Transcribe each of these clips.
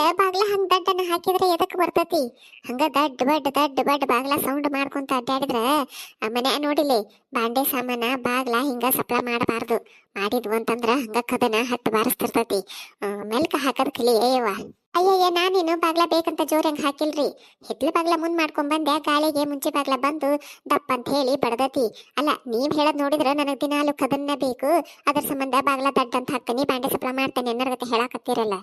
ಅಲ್ಲ ಬಾಗ್ಲ ಹಂಗ ದಡ್ಡನ್ನ ಹಾಕಿದ್ರೆ ಎದಕ್ ಬರ್ತತಿ? ಹಂಗ ದಡ್ಡ ಬಡ್ ದಡ್ಡ ಬಡ್ ಬಾಗ್ಲ ಸೌಂಡ್ ಮಾಡ್ಕೊಂತ ಅಡ್ಡಾಡಿದ್ರ ಮನೆ ನೋಡಿಲಿ, ಬಾಂಡೆ ಸಾಮಾನ, ಬಾಗ್ಲ ಹಿಂಗ ಸಪ್ಲ ಮಾಡಬಾರ್ದು. ಮಾಡಿದ್ವು ಅಂತಂದ್ರ ಹಂಗ ಕದನ ಹತ್ತು ಬಾರಿಸ್ತಿರ್ತತಿ. ಮೆಲ್ಕ ಹಾಕದ್ ಕಲಿ ಏಯವ್ವ ಅಯ್ಯಯ್ಯ, ನಾನೇನು ಬಾಗ್ಲ ಬೇಕಂತ ಜೋರ್ ಹಂಗ ಹಾಕಿಲ್ರಿ? ಹಿತ್ಲ ಬಾಗ್ಲ ಮುಂದ್ ಮಾಡ್ಕೊಂಡ್ ಬಂದೆ, ಗಾಳಿಗೆ ಮುಂಚೆ ಬಾಗ್ಲ ಬಂದು ದಪ್ಪ ಅಂತ ಹೇಳಿ ಬಡದತಿ. ಅಲ್ಲ, ನೀವ್ ಹೇಳದ್ ನೋಡಿದ್ರ ನನಗ್ ದಿನಾಲು ಕದನ್ನ ಬೇಕು. ಅದ್ರ ಸಂಬಂಧ ಬಾಗ್ಲ ದಡ್ಡ ಅಂತ ಹಾಕ್ತೇನೆ, ಬಾಂಡೆ ಸಪ್ಲ ಮಾಡ್ತೇನೆ ಅನ್ನೋರ್ಗತೆ ಹೇಳಾಕತ್ತೀರಲ್ಲ.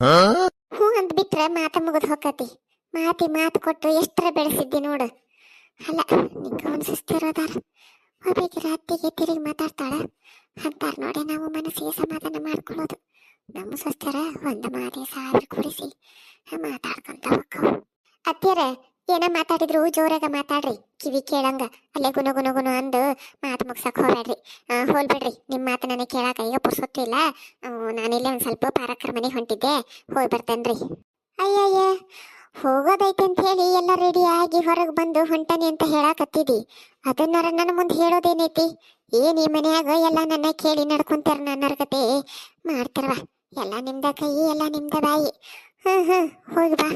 ಹ್ಞೂ ಅಂತ ಬಿಟ್ರೆ ಮಾತ ಮುಗಿದು ಹೋಗತಿ ಮಾತಿ ಮಾತು ಕೊಟ್ಟು ಎಷ್ಟರ ಬೆಳೆಸಿದ್ದಿ ನೋಡು. ಅಲ್ಲ, ನಿಂಗ ಒಂದು ಸುಸ್ತಿರೋದಾರ ಒಬ್ಬಕಿರ ಅತ್ತಿಗೆ ತಿರುಗಿ ಮಾತಾಡ್ತಾಳ. ಅಂತಾರ ನೋಡಿ ನಾವು ಮನಸ್ಸಿಗೆ ಸಮಾಧಾನ ಮಾಡ್ಕೊಳ್ಳೋದು. ನಮ್ಮ ಸ್ವಸ್ಥರ ಒಂದು ಮಾತಿ ಸಾವಿರ ಕುಡಿಸಿ ಮಾತಾಡ್ಕೊಂತ ಹೋಕ್ಕವು ಅತ್ತಿಯರ ಏನ ಮಾತಾಡಿದ್ರು? ಜೋರಾಗ ಮಾತಾಡ್ರಿ. ಕಿವಿ ಕೇಳಂಗ. ಅಲ್ಲೇ ಗುಣ ಗುಣ ಗುಣ ಅಂದು ಮಾತು ಮುಗ್ಸಕ್ ಹೋಗ್ಬೇಡ್ರಿ. ಆ, ಹೋಲ್ಬಿಡ್ರಿ ನಿಮ್ಮ ಮಾತು ನನಗೆ ಕೇಳಾಕ ಈಗ ಪುರ್ಸೊತ್ತಿಲ್ಲ ನಾನಿಲ್ಲೇ ಒಂದು ಸ್ವಲ್ಪ ಪಾರಕ್ಕರ ಮನೆ ಹೊಂಟಿದ್ದೆ. ಹೋಗಿ ಬರ್ತೇನ್ರಿ. ಅಯ್ಯಯ್ಯ ಹೋಗೋದೈತೆ ಅಂತ ಹೇಳಿ ಎಲ್ಲ ರೆಡಿ ಆಗಿ ಹೊರಗೆ ಬಂದು ಹೊಂಟನಿ ಅಂತ ಹೇಳಾಕತ್ತಿದಿ. ಅದನ್ನಾರ ನನ್ನ ಮುಂದೆ ಹೇಳೋದೇನೈತಿ? ಏನ್ ಈ ಮನ್ಯಾಗ ಎಲ್ಲ ನನ್ನ ಕೇಳಿ ನಡ್ಕೊಂತಾರ ನನ್ನರ ಕತೆ ಮಾಡ್ತಾರವ ಎಲ್ಲ ನಿಮ್ದ ಕೈ ಎಲ್ಲ ನಿಮ್ದ ಬಾಯಿ. ಹ್ಮ್ ಹ್ಮ್ ಹೋಗಿ ಬಾ.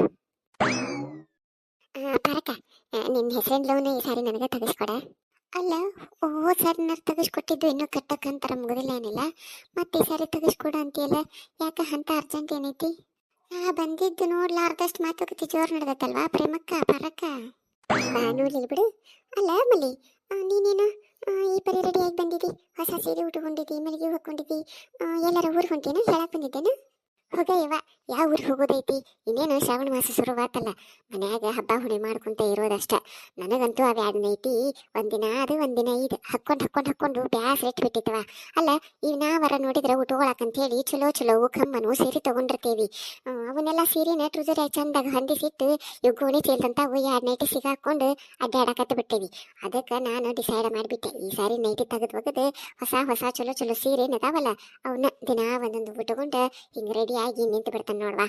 ಆ, ಪಾರಕ್ಕ ನಿನ್ನ ಹೆಸರಿನ ಲೋನ್ ಈ ಸಾರಿ ನನಗೆ ತೆಗೆಸ್ಕೊಡ. ಅಲ್ಲ ಓ ಸಾರಿ ನಾನು ತೆಗೆಸ್ಕೊಟ್ಟಿದ್ದು ಇನ್ನೂ ಕಟ್ಟಕ್ಕಂತರ ಮುಗಿದಿಲ್ಲ ಏನಿಲ್ಲ. ಮತ್ತೆ ಈ ಸಾರಿ ತೆಗೆಸ್ಕೊಡ ಅಂತೀಯಲ್ಲ ಯಾಕೆ ಅಂತ ಅರ್ಜೆಂಟ್ ಏನೈತಿ? ನಾ ಬಂದಿದ್ದು ನೋಡ್ಲಾರ್ದಷ್ಟು ಮಾತುಕತೆ ಜೋರು ನಡೆದತ್ತಲ್ವಾ ಪ್ರೇಮಕ್ಕ ಪರಕ್ಕ? ನೋಡ್ಲಿಲ್ಲ ಬಿಡು. ಅಲ್ಲ ಮಲಿ ಆ, ನೀನೇನು? ಈ ಪರಿ ರೆಡಿಯಾಗಿ ಬಂದಿದ್ದಿ ಹೊಸ ಸೀರೆ ಉಟ್ಕೊಂಡಿದ್ದಿ ಮನೆಗೆ ಹಾಕೊಂಡಿದ್ದಿ ಆ, ಎಲ್ಲರ ಊರು ಹೊಂಟೇನ? ಹೇಳಕ್ ಬಂದಿದ್ದೇನ? ಹೋಗ ಇವ, ಯಾವ ಊರಿಗೆ ಹೋಗೋದೈತಿ? ಇನ್ನೇನು ಶ್ರಾವಣ ಮಾಸ ಶುರುವಾತಲ್ಲ. ಮನ್ಯಾಗ ಹಬ್ಬ ಹುಡಿ ಮಾಡ್ಕೊಂತ ಇರೋದಷ್ಟ. ನನಗಂತೂ ಅವ ಐತಿ. ಒಂದಿನ ಅದು, ಒಂದಿನ ಇದು. ಹಕ್ಕೊಂಡು ಹಕ್ಕೊಂಡು ಹಕ್ಕೊಂಡು ಬ್ಯಾಸ್ ಬಿಟ್ಟಿತ್ತವ ಅಲ್ಲ ಈಗ ನಾವರ ನೋಡಿದ್ರೆ ಉಟ್ಕೊಳಕಂತ ಹೇಳಿ ಚಲೋ ಚಲೋ ಕಮ್ಮನು ಸೀರೆ ತಗೊಂಡಿರ್ತೀವಿ. ಅವನ್ನೆಲ್ಲ ಸೀರೆನ ಟ್ರುಜರಿ ಚಂದಾಗ ಹೊಂದಿಸಿಟ್ಟು ಇವು ಗೋಣಿ ಚೀಲ್ದಂತ ಅವು ಎರಡು ನೈಟಿ ಸಿಗಾಕೊಂಡು ಅಡ್ಡಾಡಕತ್ತ ಬಿಟ್ಟೇವಿ. ಅದಕ್ಕೆ ನಾನು ಡಿಸೈಡ್ ಮಾಡಿಬಿಟ್ಟೆ. ಈ ಸಾರಿ ನೈಟಿ ತೆಗೆದು ಹೊಸ ಹೊಸ, ಚಲೋ ಚಲೋ ಸೀರೆ ಅದಾವಲ್ಲ ಅವನ್ನ ದಿನ ಒಂದೊಂದು ಉಟ್ಕೊಂಡು ಹಿಂಗೆ ರೆಡಿ ಆಗಿ ನಿಂತು ಬಿಡ್ತಾನೆ ನೋಡ್ವಾ.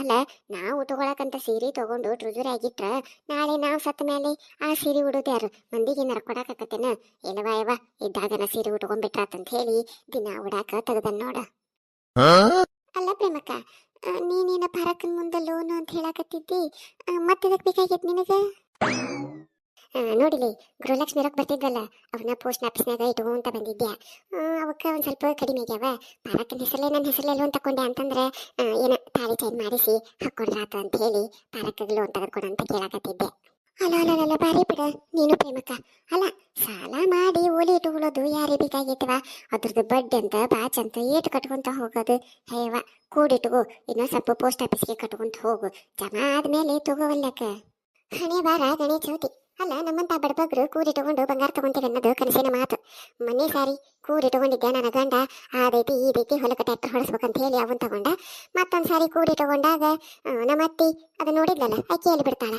ಅಲ್ಲ ನಾವು ತಗೊಳಕಂತ ಸೀರೆ ತಗೊಂಡು ಟ್ರುಜುರಿ ಆಗಿಟ್ರ ನಾಳೆ ನಾವು ಸತ್ತ ಮೇಲೆ ಆ ಸೀರೆ ಉಡೋದು ಯಾರು? ಮಂದಿಗೆ ಏನಾರ ಕೊಡಾಕತ್ತೇನ ಇಲ್ಲವಾ ಯವ್ವ ಇದ್ದಾಗನ ಸೀರೆ ಉಟ್ಕೊಂಡ್ಬಿಟ್ರಾತಂತ ಹೇಳಿ ದಿನ ಉಡಾಕ ತೆಗ್ದನ್ ನೋಡ. ಅಲ್ಲ ಪ್ರೇಮಕ್ಕ ನೀನೇನ ಪರಕನ್ ಮುಂದೆ ಲೋನು ಅಂತ ಹೇಳಾಕತ್ತಿದ್ದಿ? ಮತ್ತೆ ಇದಕ್ಕೆ ಬೇಕಾಗಿತ್ತು ನಿನಗೆ? ನೋಡಿಲಿ ಗೃಹಲಕ್ಷ್ಮಿ ರೊಕ್ಕ ಬರ್ತಿದ್ವಲ್ಲ ಅವನ್ನ ಪೋಸ್ಟ್ ಆಫೀಸ್ನಾಗ ಇಟ್ಕೊಂತ ಬಂದಿದ್ದೆ ಅವಕ್ಕೆ ಒಂದ್ ಸ್ವಲ್ಪ ಕಡಿಮೆ ಆಗ್ಯಾವ. ಪಾರಕ್ಕನ ಹೆಸರಲ್ಲೇ ನನ್ನ ಹೆಸರಲ್ಲೇ ಲೋನ್ ತಕೊಂಡೆ ಅಂತಂದ್ರೆ ಏನೋ ತಾಳಿ ಚೈನ್ ಮಾಡಿಸಿ ಹಾಕ್ಕೊಂಡ್ರಾತ ಅಂತ ಹೇಳಿ ಪಾರಕ್ಕಗೆ ಲೋನ್ ತೆಗೆದುಕೊಡು ಅಂತ ಕೇಳಾಕತ್ತಿದ್ದೆ. ಅಲ್ಲ ಅಲ್ಲ ಬಾರಿ ಬಿಡ. ನೀನು ಪ್ರೇಮಕ್ಕ. ಅಲ್ಲ, ಸಾಲ ಮಾಡಿ ಓಲಿ ಇಟ್ಕೊಳ್ಳೋದು ಯಾರೇ ಬೇಕಾಗಿತ್ತವ ಅದ್ರದ್ದು ಬಡ್ಡಿ ಅಂತ, ಬಾಚ್ ಅಂತ ಏಟು ಕಟ್ಕೊಂತ ಹೋಗೋದು. ಹೇವ ಕೂಡಿಟ್ಕೋ. ಇನ್ನೊಂದ್ ಸ್ವಲ್ಪ ಪೋಸ್ಟ್ ಆಫೀಸ್ಗೆ ಕಟ್ಕೊಂತ ಹೋಗು. ಜಮಾ ಆದ್ಮೇಲೆ ತಗೋವಲ್ಲಕ್ಕ ಹಣೆ ಬಾರ ಗಣೇಶ ಚೌತಿ ಅಲ್ಲ ನಮ್ಮಂತ ಬಡಬಗ್ರು ಕೂಡಿ ತಗೊಂಡು ಬಂಗಾರ ತಗೊಂತೀವಿ ಅನ್ನೋದು ಕನಸಿನ ಮಾತು. ಮನೆ ಸಾರಿ ಕೂಡಿ ತಗೊಂಡಿದ್ದೆ ನನ್ನ ಗಂಡ. ಈ ರೀತಿ ಹೊಲಕ್ಕೆ ಟ್ಯಾಕ್ಟರ್ ಹೊಡಿಸ್ಬೇಕಂತ ಹೇಳಿ ಅವನ್ ತಗೊಂಡ. ಮತ್ತೊಂದ್ ಸಾರಿ ಕೂಡಿ ತಗೊಂಡಾಗ ಆ, ನಮ್ಮ ಅತ್ತಿ ಅದು ನೋಡಿದ್ಲಲ್ಲ ಆಕೆ ಹೇಳಿ ಬಿಡ್ತಾಳ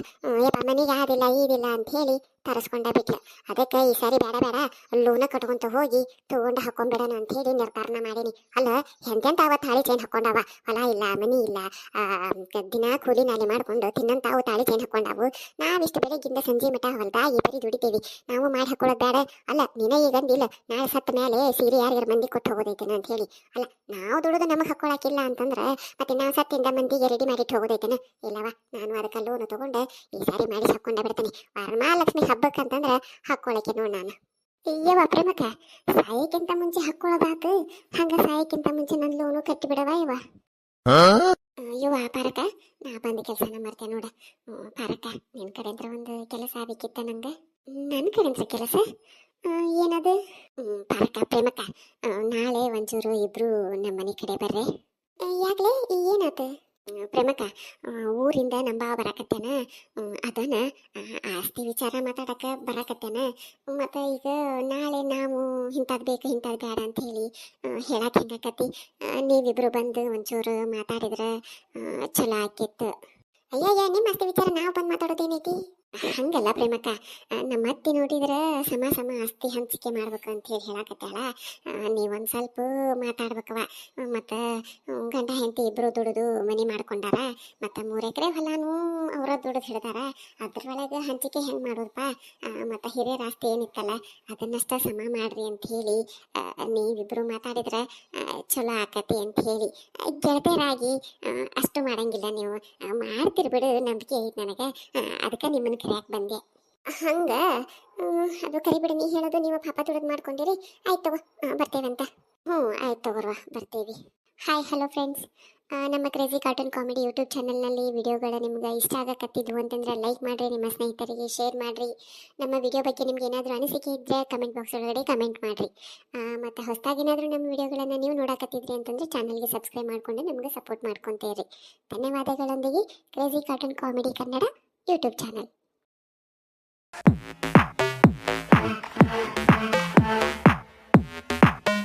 ಯಪ್ಪ ಮನೆಗೆ ಆದಿಲ್ಲ ಈದಿಲ್ಲ ಅಂತ ಹೇಳಿ ತರಿಸ್ಕೊಂಡ ಬಿಟ್ಲ. ಅದಕ್ಕೆ ಈ ಸಾರಿ ಬೇಡ ಬೇಡ ಲೋನ ಕಟ್ಕೊಂತ ಹೋಗಿ ತಗೊಂಡು ಹಾಕೊಂಡ್ಬಿಡೋಣ ಅಂತ ಹೇಳಿ ನಿರ್ಧಾರನ ಮಾಡೀನಿ. ಅಲ್ಲ ಎಂತೆಂತ ಅವ ತಾಳಿ ಚೈನ್ ಹಾಕೊಂಡವ? ಹೊಲ ಇಲ್ಲ ಮನಿ ಇಲ್ಲ ದಿನ ಕೂಲಿ ನಾಲಿ ಮಾಡ್ಕೊಂಡು ತಿನ್ನಂತ ಅವು ತಾಳಿ ಚೈನ್ ಹಾಕೊಂಡವು. ನಾವಿಷ್ಟು ಬೆಳಗ್ಗಿಂದ ಸಂಜೆ ಮಠ ಹೊಲ್ದಾಗಿ ಬರೀ ದುಡಿತೀವಿ. ನಾವು ಮಾಡಿ ಹಾಕೊಳ್ಳೋದು ಬೇಡ. ಅಲ್ಲ ನೀನೇ ಈಗ ಅಂದಿಲ್ಲ ನಾಳೆ ಸತ್ತ ಮೇಲೆ ಸೀರೆ ಯಾರ್ಯಾರು ಮಂದಿ ಕೊಟ್ಟು ಹೋಗೋದೈತೇನ ಅಂತ ಹೇಳಿ. ಅಲ್ಲ ನಾವು ದುಡಿದು ನಮಗೆ ಹಾಕೊಳಕಿಲ್ಲ ಅಂತಂದ್ರೆ ಮತ್ತೆ ನಾವು ಸತ್ತಿಂದ ಮಂದಿಗೆ ರೆಡಿ ಮಾಡಿಟ್ಟು ಹೋಗೋದೈತೇನ. ಇಲ್ಲವ ನಾನು ಅದಕ್ಕೆ ಲೋನ್ ತಗೊಂಡೆ ಈ ಸಾರಿ ಮಾಡಿ ಹಾಕೊಂಡ ಬಿಡ್ತೀನಿ. ವರಮಹಾಲಕ್ಷ್ಮಿ ಹಬ್ಬಕ್ಕೆ ಅಂತಂದ್ರೆ ಹಾಕೊಳ್ಳಕ್ಕೆ ನೋಡ್ ನಾನು. ಅಯ್ಯವ ಪ್ರೇಮಕ ಸಾಯಕ್ಕಿಂತ ಮುಂಚೆ ಹಾಕೊಳ್ಳೋದಾತು ಹಂಗ ಸಾಯಕ್ಕಿಂತ ಮುಂಚೆ ನನ್ನ ಲೋನು ಕಟ್ಟಿ ಬಿಡವ ಇವ. ಅಯ್ಯವ್ವ ಪಾರಕ ನಾ ಬಂದ ಕೆಲಸನ ಮಾಡ್ತೇನೆ ನೋಡ. ಪಾರಕ ನಿನ್ ಅಂದ್ರೆ ಒಂದು ಕೆಲಸ ಆಗಬೇಕಿತ್ತ ನಂಗೆ? ನನ್ನ ಕಡೆಯಿಂದ ಕೆಲಸ? ಏನದು? ಪಾರಕ ಪ್ರೇಮಕ್ಕ. ನಾಳೆ ಒಂಚೂರು ಇಬ್ರು ನಮ್ಮ ಮನೆ ಕಡೆ ಬರ್ರೆ. ಯಾಕಲೇ? ಏನಾತು? ಪ್ರೇಮಕ್ಕ ಊರಿಂದ ನಮ್ಮ ಬಾ ಬರಾಕತ್ತೇನ? ಅದನ್ನ ಆಸ್ತಿ ವಿಚಾರ ಮಾತಾಡಕ ಬರಾಕತ್ತೇನ? ಮತ್ತೆ ಈಗ ನಾಳೆ ನಾವು ಇಂಥದ್ದು ಬೇಕು ಇಂಥದ್ದು ಬೇಡ ಅಂತ ಹೇಳಿ ಹೇಳಕ್ಕೆ ಹೇಳಕ್ ಹೆಂಗಾಕತಿ ಆ, ನೀವಿಬ್ರು ಬಂದು ಒಂಚೂರು ಮಾತಾಡಿದ್ರೆ ಚಲೋ ಆಕಿತ್ತು. ಅಯ್ಯಯ್ಯ ನಿಮ್ಮ ಆಸ್ತಿ ವಿಚಾರ ನಾವು ಬಂದು ಮಾತಾಡೋದೇನೈತಿ? ಹಂಗಲ್ಲ ಪ್ರೇಮಕ್ಕ. ನಮ್ಮ ಅತ್ತಿ ನೋಡಿದ್ರೆ ಸಮ ಸಮ ಆಸ್ತಿ ಹಂಚಿಕೆ ಮಾಡ್ಬೇಕು ಅಂತ ಹೇಳಿ ಹೇಳಕತ್ತಾಳ. ನೀವೊಂದು ಸ್ವಲ್ಪ ಮಾತಾಡ್ಬೇಕವ ಮತ್ತು ಗಂಡ ಹೆಂಡತಿ ಇಬ್ಬರು ದುಡಿದು ಮನೆ ಮಾಡ್ಕೊಂಡಾರ ಮತ್ತು ಮೂರು ಎಕರೆ ಹೊಲಾನು ಅವರ ದುಡಿದು ಹಿಡ್ದಾರ. ಅದ್ರೊಳಗೆ ಹಂಚಿಕೆ ಹೆಂಗೆ ಮಾಡೋದಪ್ಪ ಮತ್ತು ಹಿರಿಯರ ಆಸ್ತಿ ಏನಿತ್ತಲ್ಲ ಅದನ್ನಷ್ಟ ಸಮ ಮಾಡ್ರಿ ಅಂತ ಹೇಳಿ ಆ, ನೀವಿಬ್ರು ಮಾತಾಡಿದ್ರೆ ಚಲೋ ಆಕತಿ ಅಂತ ಹೇಳಿ. ಗೆಳತಿಯರಾಗಿ ಅಷ್ಟು ಮಾಡಂಗಿಲ್ಲ ನೀವು. ಮಾಡ್ತಿರ್ಬಿಡು ಮಾಡ್ತೀರಿ ಬಿಡು ನಂಬಿಕೆ ಐತೆ ನನಗೆ. ಅದಕ್ಕೆ ನಿಮ್ಮನ್ನು ಕರೆಯಕ್ಕೆ ಬಂದೆ? ಹಂಗ ಅದು ಕರಿಬಿಡಿ, ನೀ ಹೇಳೋದು ನೀವು ಪಾಪ ದುಡ್ದು ಮಾಡ್ಕೊಂಡಿರಿ. ಆಯ್ತು ತಗೋ ಬರ್ತೇವಂತ. ಹ್ಞೂ, ಆಯ್ತು ತಗೋರ್ವ, ಬರ್ತೀವಿ. ಹಾಯ್ ಹಲೋ ಫ್ರೆಂಡ್ಸ್ ನಮ್ಮ ಕ್ರೇಜಿ ಕಾರ್ಟೂನ್ ಕಾಮಿಡಿ ಯೂಟ್ಯೂಬ್ ಚಾನಲ್ನಲ್ಲಿ ವಿಡಿಯೋಗಳು ನಿಮ್ಗೆ ಇಷ್ಟ ಆಗಕತ್ತಿದ್ವು ಅಂತಂದ್ರೆ ಲೈಕ್ ಮಾಡಿರಿ, ನಿಮ್ಮ ಸ್ನೇಹಿತರಿಗೆ ಶೇರ್ ಮಾಡಿರಿ. ನಮ್ಮ ವಿಡಿಯೋ ಬಗ್ಗೆ ನಿಮ್ಗೆ ಏನಾದರೂ ಅನಿಸಿಕೆ ಇದ್ದರೆ ಕಮೆಂಟ್ ಬಾಕ್ಸ್ ಒಳಗಡೆ ಕಮೆಂಟ್ ಮಾಡಿರಿ. ಮತ್ತು ಹೊಸದಾಗೇನಾದರೂ ನಮ್ಮ ವಿಡಿಯೋಗಳನ್ನು ನೀವು ನೋಡಕತ್ತಿದ್ರಿ ಅಂತಂದರೆ ಚಾನಲ್ಗೆ ಸಬ್ಸ್ಕ್ರೈಬ್ ಮಾಡಿಕೊಂಡು ನಮಗೆ ಸಪೋರ್ಟ್ ಮಾಡ್ಕೊತೀರಿ. ಧನ್ಯವಾದಗಳೊಂದಿಗೆ crazy cartoon comedy Kannada YouTube channel Thank you.